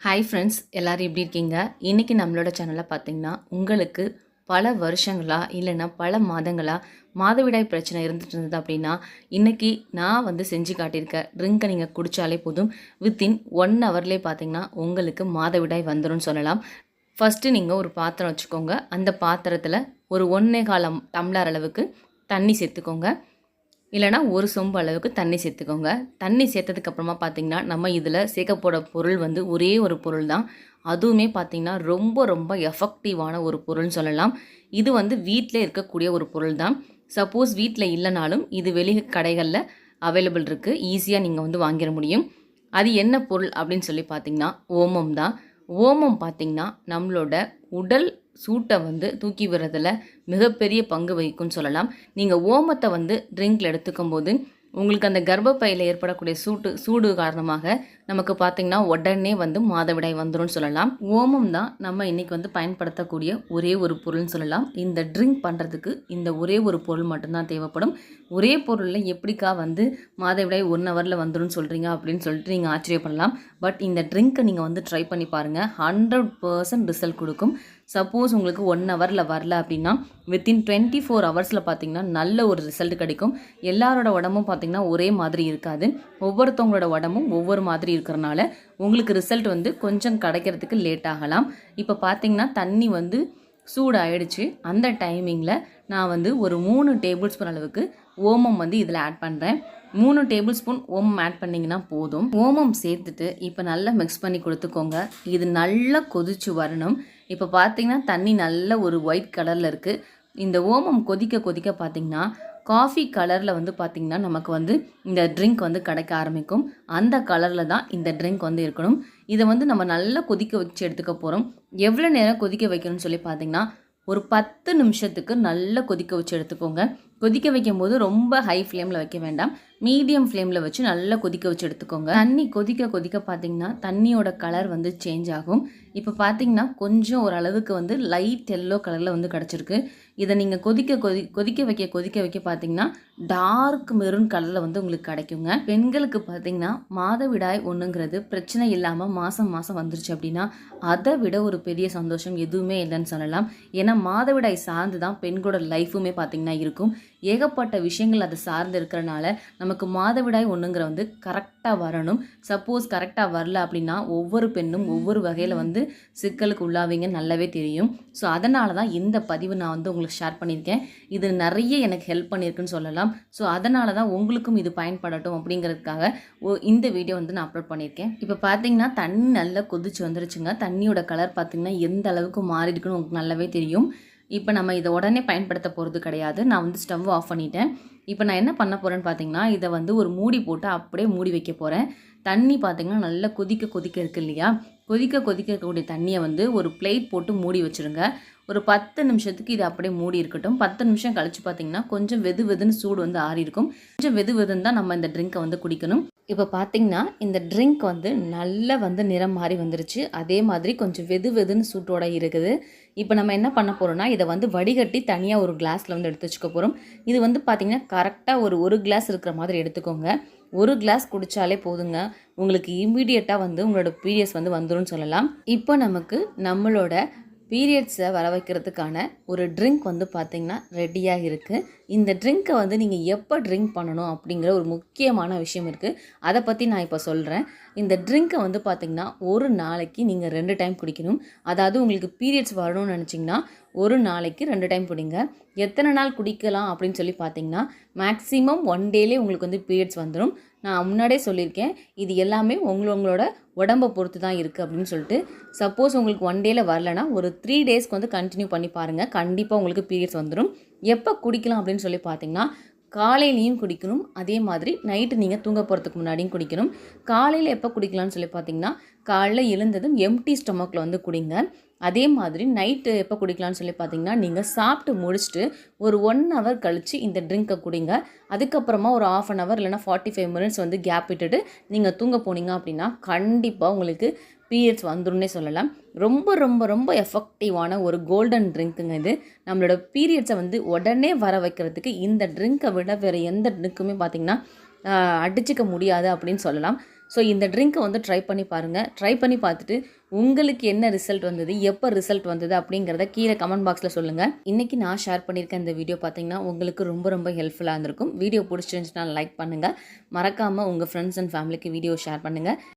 Hi friends எல்லோரும் எப்படி இருக்கீங்க? இன்றைக்கி நம்மளோட சேனலில் பார்த்தீங்கன்னா உங்களுக்கு பல வருஷங்களா இல்லைன்னா பல மாதங்களா மாதவிடாய் பிரச்சனை இருந்துட்டு இருந்தது அப்படின்னா இன்றைக்கி நான் வந்து செஞ்சு காட்டியிருக்க ட்ரிங்கை நீங்கள் குடித்தாலே போதும். வித்தின் ஒன் ஹவர்லேயே பார்த்தீங்கன்னா உங்களுக்கு மாதவிடாய் வந்துடும் சொல்லலாம். ஃபஸ்ட்டு நீங்கள் ஒரு பாத்திரம் வச்சுக்கோங்க. அந்த பாத்திரத்தில் ஒரு ஒன்றே காலம் டம்ளர் அளவுக்கு தண்ணி சேர்த்துக்கோங்க. இல்லைனா ஒரு சொம்பு அளவுக்கு தண்ணி சேர்த்துக்கோங்க. தண்ணி சேர்த்ததுக்கப்புறமா பார்த்திங்கன்னா பார்த்தீங்கன்னா நம்ம இதில் சேர்க்க போட பொருள் வந்து ஒரே ஒரு பொருள் தான். அதுவுமே பார்த்திங்கன்னா ரொம்ப ரொம்ப எஃபெக்டிவான ஒரு பொருள்னு சொல்லலாம். இது வந்து வீட்டில் இருக்கக்கூடிய ஒரு பொருள் தான். சப்போஸ் வீட்டில் இல்லைனாலும் இது வெளி கடைகளில் அவைலபிள் இருக்குது ஈஸியாக நீங்கள் வந்து வாங்கிட முடியும். அது என்ன பொருள் அப்படின்னு சொல்லி பார்த்தீங்கன்னா ஓமம் தான். ஓமம் பார்த்திங்கன்னா நம்மளோட உடல் சூட்டை வந்து தூக்கி விடுறதுல மிகப்பெரிய பங்கு வகிக்கும்னு சொல்லலாம். நீங்கள் ஓமத்தை வந்து ட்ரிங்கில் எடுத்துக்கும் போது உங்களுக்கு அந்த கர்ப்பப்பையில் ஏற்படக்கூடிய சூட்டு சூடு காரணமாக நமக்கு பார்த்திங்கன்னா உடனே வந்து மாதவிடாய் வந்துடும் சொல்லலாம். ஓமம் தான் நம்ம இன்றைக்கி வந்து பயன்படுத்தக்கூடிய ஒரே ஒரு பொருள்னு சொல்லலாம். இந்த ட்ரிங்க் பண்ணுறதுக்கு இந்த ஒரே ஒரு பொருள் மட்டும்தான் தேவைப்படும். ஒரே பொருளில் எப்படிக்கா வந்து மாதவிடாய் ஒன் ஹவரில் வந்துடும் சொல்கிறீங்க அப்படின்னு சொல்லிட்டு நீங்கள் ஆச்சரியப்படலாம். பட் இந்த ட்ரிங்க்கை நீங்கள் வந்து ட்ரை பண்ணி பாருங்கள் ஹண்ட்ரட் பர்சன்ட் ரிசல்ட் கொடுக்கும். சப்போஸ் உங்களுக்கு ஒன் ஹவரில் வரல அப்படின்னா வித்தின் டுவெண்ட்டி ஃபோர் ஹவர்ஸில் பார்த்தீங்கன்னா நல்ல ஒரு ரிசல்ட் கிடைக்கும். எல்லாரோட உடம்பும் பார்த்தீங்கன்னா ஒரே மாதிரி இருக்காது. ஒவ்வொருத்தவங்களோட உடம்பும் ஒவ்வொரு மாதிரி இருக்கிறனால உங்களுக்கு ரிசல்ட் வந்து கொஞ்சம் கிடைக்கிறதுக்கு லேட் ஆகலாம். இப்போ பார்த்தீங்கன்னா தண்ணி வந்து சூடாயிடுச்சு. அந்த டைமிங்கில் நான் வந்து ஒரு மூணு டேபிள் ஸ்பூன் அளவுக்கு ஓமம் வந்து இதில் ஆட் பண்ணுறேன் மூணு டேபிள் ஸ்பூன் ஓமம் ஆட் பண்ணிங்கன்னா போதும். ஓமம் சேர்த்துட்டு இப்போ நல்லா மிக்ஸ் பண்ணி கொடுத்துக்கோங்க. இது நல்லா கொதிச்சு வரணும். இப்போ பார்த்தீங்கன்னா தண்ணி நல்ல ஒரு ஒயிட் கலரில் இருக்குது இந்த ஓமம் கொதிக்க கொதிக்க பார்த்தீங்கன்னா காஃபி கலரில் வந்து பார்த்திங்கன்னா நமக்கு வந்து இந்த ட்ரிங்க் வந்து கிடைக்க ஆரம்பிக்கும். அந்த கலரில் தான் இந்த ட்ரிங்க் வந்து இருக்கணும். இதை வந்து நம்ம நல்லா கொதிக்க வச்சு எடுத்துக்க போகிறோம் எவ்வளோ நேரம் கொதிக்க வைக்கணும்னு சொல்லி பார்த்தீங்கன்னா ஒரு பத்து நிமிஷத்துக்கு நல்லா கொதிக்க வச்சு எடுத்துக்கோங்க. கொதிக்க வைக்கும் போது ரொம்ப ஹை ஃப்ளேமில் வைக்க வேண்டாம். மீடியம் ஃப்ளேமில் வச்சு நல்லா கொதிக்க வச்சு எடுத்துக்கோங்க. தண்ணி கொதிக்க கொதிக்க பார்த்தீங்கன்னா தண்ணியோட கலர் வந்து சேஞ்ச் ஆகும். இப்போ பார்த்தீங்கன்னா கொஞ்சம் ஓரளவுக்கு வந்து லைட் எல்லோ கலரில் வந்து கிடச்சிருக்கு. இதை நீங்கள் கொதிக்க கொதி கொதிக்க வைக்க கொதிக்க வைக்க பார்த்தீங்கன்னா டார்க் மெரூன் கலரில் வந்து உங்களுக்கு கிடைக்குங்க. பெண்களுக்கு பார்த்தீங்கன்னா மாதவிடாய் ஒன்றுங்கிறது பிரச்சனை இல்லாமல் மாதம் மாதம் வந்துருச்சு அப்படின்னா அதை விட ஒரு பெரிய சந்தோஷம் எதுவுமே இல்லைன்னு சொல்லலாம். ஏன்னா மாதவிடாய் சார்ந்து தான் பெண்களோட லைஃபுமே பார்த்தீங்கன்னா இருக்கும். ஏகப்பட்ட விஷயங்கள் அதை சார்ந்து இருக்கிறனால நமக்கு மாதவிடாய் ஒன்றுங்கிற வந்து கரெக்டாக வரணும். சப்போஸ் கரெக்டாக வரல அப்படின்னா ஒவ்வொரு பெண்ணும் ஒவ்வொரு வகையில் வந்து சிக்கலுக்கு உள்ளாவீங்க நல்லாவே தெரியும். ஸோ அதனால தான் இந்த பதிவு நான் வந்து உங்களுக்கு ஷேர் பண்ணியிருக்கேன். இது நிறைய எனக்கு ஹெல்ப் பண்ணியிருக்குன்னு சொல்லலாம். ஸோ அதனால தான் உங்களுக்கும் இது பயன்படட்டும் அப்படிங்கிறதுக்காக இந்த வீடியோ வந்து நான் அப்லோட் பண்ணியிருக்கேன். இப்போ பார்த்தீங்கன்னா தண்ணி நல்லா கொதிச்சு வந்துருச்சுங்க. தண்ணியோட கலர் பார்த்தீங்கன்னா எந்த அளவுக்கு மாறி இருக்குன்னு உங்களுக்கு நல்லாவே தெரியும். இப்போ நம்ம இதை உடனே பயன்படுத்த போகிறது கிடையாது. நான் வந்து ஸ்டவ் ஆஃப் பண்ணிட்டேன். இப்போ நான் என்ன பண்ண போகிறேன்னு பார்த்தீங்கன்னா இதை வந்து ஒரு மூடி போட்டு அப்படியே மூடி வைக்க போகிறேன் தண்ணி பார்த்திங்கன்னா நல்லா கொதிக்க கொதிக்க இருக்குது இல்லையா? கொதிக்க கொதிக்கக்கூடிய தண்ணியை வந்து ஒரு பிளேட் போட்டு மூடி வச்சுருங்க. ஒரு பத்து நிமிஷத்துக்கு இது அப்படியே மூடி இருக்கட்டும். பத்து நிமிஷம் கழித்து பார்த்தீங்கன்னா கொஞ்சம் வெது வெதுன்னு சூடு வந்து ஆறி இருக்கும் கொஞ்சம் வெது வெதுன்னு தான் நம்ம இந்த ட்ரிங்க்கை வந்து குடிக்கணும். இப்போ பார்த்தீங்கன்னா இந்த ட்ரிங்க் வந்து நல்லா வந்து நிறம் மாறி வந்துருச்சு. அதே மாதிரி கொஞ்சம் வெது வெதுன்னு சூட்டோட இருக்குது. இப்போ நம்ம என்ன பண்ண போகிறோம்னா இதை வந்து வடிகட்டி தனியாக ஒரு கிளாஸில் வந்து எடுத்து வச்சுக்க போகிறோம் இது வந்து பார்த்திங்கன்னா கரெக்டாக ஒரு ஒரு கிளாஸ் இருக்கிற மாதிரி எடுத்துக்கோங்க. ஒரு கிளாஸ் குடித்தாலே போதுங்க. உங்களுக்கு இம்மீடியட்டாக வந்து உங்களோட பீரியட்ஸ் வந்து வந்துடும் சொல்லலாம். இப்போ நமக்கு நம்மளோட பீரியட்ஸை வர வைக்கிறதுக்கான ஒரு ட்ரிங்க் வந்து பார்த்திங்கன்னா ரெடியாக இருக்குது இந்த ட்ரிங்க்கை வந்து நீங்கள் எப்போ ட்ரிங்க் பண்ணணும் அப்படிங்கிற ஒரு முக்கியமான விஷயம் இருக்குது அதை பற்றி நான் இப்போ சொல்கிறேன் இந்த ட்ரிங்க்கை வந்து பார்த்திங்கன்னா ஒரு நாளைக்கு நீங்கள் ரெண்டு டைம் குடிக்கணும். அதாவது உங்களுக்கு பீரியட்ஸ் வரணும்னு நினச்சிங்கன்னா ஒரு நாளைக்கு ரெண்டு டைம் குடிங்க. எத்தனை நாள் குடிக்கலாம் அப்படின்னு சொல்லி பார்த்தீங்கன்னா மேக்ஸிமம் ஒன் டேலே உங்களுக்கு வந்து பீரியட்ஸ் வந்துடும் நான் முன்னாடியே சொல்லியிருக்கேன். இது எல்லாமே உங்களோட உடம்பை பொறுத்து தான் இருக்குது அப்படின்னு சொல்லிட்டு சப்போஸ் உங்களுக்கு ஒன் டேயில் வரலனா ஒரு த்ரீ டேஸ்க்கு வந்து கண்டினியூ பண்ணி பாருங்கள் கண்டிப்பாக உங்களுக்கு பீரியட்ஸ் வந்துடும் எப்போ குடிக்கலாம் அப்படின்னு சொல்லி பார்த்தீங்கன்னா காலையிலையும் குடிக்கணும். அதே மாதிரி நைட்டு நீங்கள் தூங்க போகிறதுக்கு முன்னாடியும் குடிக்கணும். காலையில் எப்போ குடிக்கலாம்னு சொல்லி பார்த்தீங்கன்னா காலையில் எழுந்ததும் எம்டி ஸ்டொமக்கில் வந்து குடிங்க. அதே மாதிரி நைட்டு எப்போ குடிக்கலாம்னு சொல்லி பார்த்தீங்கன்னா நீங்கள் சாப்பிட்டு முடிச்சுட்டு ஒரு ஒன் ஹவர் கழித்து இந்த ட்ரிங்க்கை குடிங்க. அதுக்கப்புறமா ஒரு ஆஃப் அன் ஹவர் இல்லைனா ஃபார்ட்டி ஃபைவ் மினிட்ஸ் வந்து கேப் விட்டுட்டு நீங்கள் தூங்க போனீங்க அப்படின்னா கண்டிப்பாக உங்களுக்கு பீரியட்ஸ் வந்துருன்னே சொல்லலாம். ரொம்ப ரொம்ப ரொம்ப எஃபெக்டிவான ஒரு கோல்டன் ட்ரிங்க்குங்க இது. நம்மளோட பீரியட்ஸை வந்து உடனே வர வைக்கிறதுக்கு இந்த ட்ரிங்க்கை விட வேறு எந்த ட்ரிங்க்குமே பார்த்திங்கன்னா அடிச்சிக்க முடியாது அப்படின்னு சொல்லலாம். ஸோ இந்த ட்ரிங்க்கை வந்து ட்ரை பண்ணி பாருங்கள் ட்ரை பண்ணி பார்த்துட்டு உங்களுக்கு என்ன ரிசல்ட் வந்தது எப்போ ரிசல்ட் வந்தது அப்படிங்கிறத கீழே கமெண்ட் பாக்ஸில் சொல்லுங்கள் இன்றைக்கி நான் ஷேர் பண்ணியிருக்க இந்த வீடியோ பார்த்தீங்கன்னா உங்களுக்கு ரொம்ப ரொம்ப ஹெல்ப்ஃபுல்லாக இருந்திருக்கும். வீடியோ பிடிச்சிருந்துச்சுன்னா லைக் பண்ணுங்கள் மறக்காமல் உங்கள் ஃப்ரெண்ட்ஸ் அண்ட் ஃபேமிலிக்கு வீடியோ ஷேர் பண்ணுங்கள்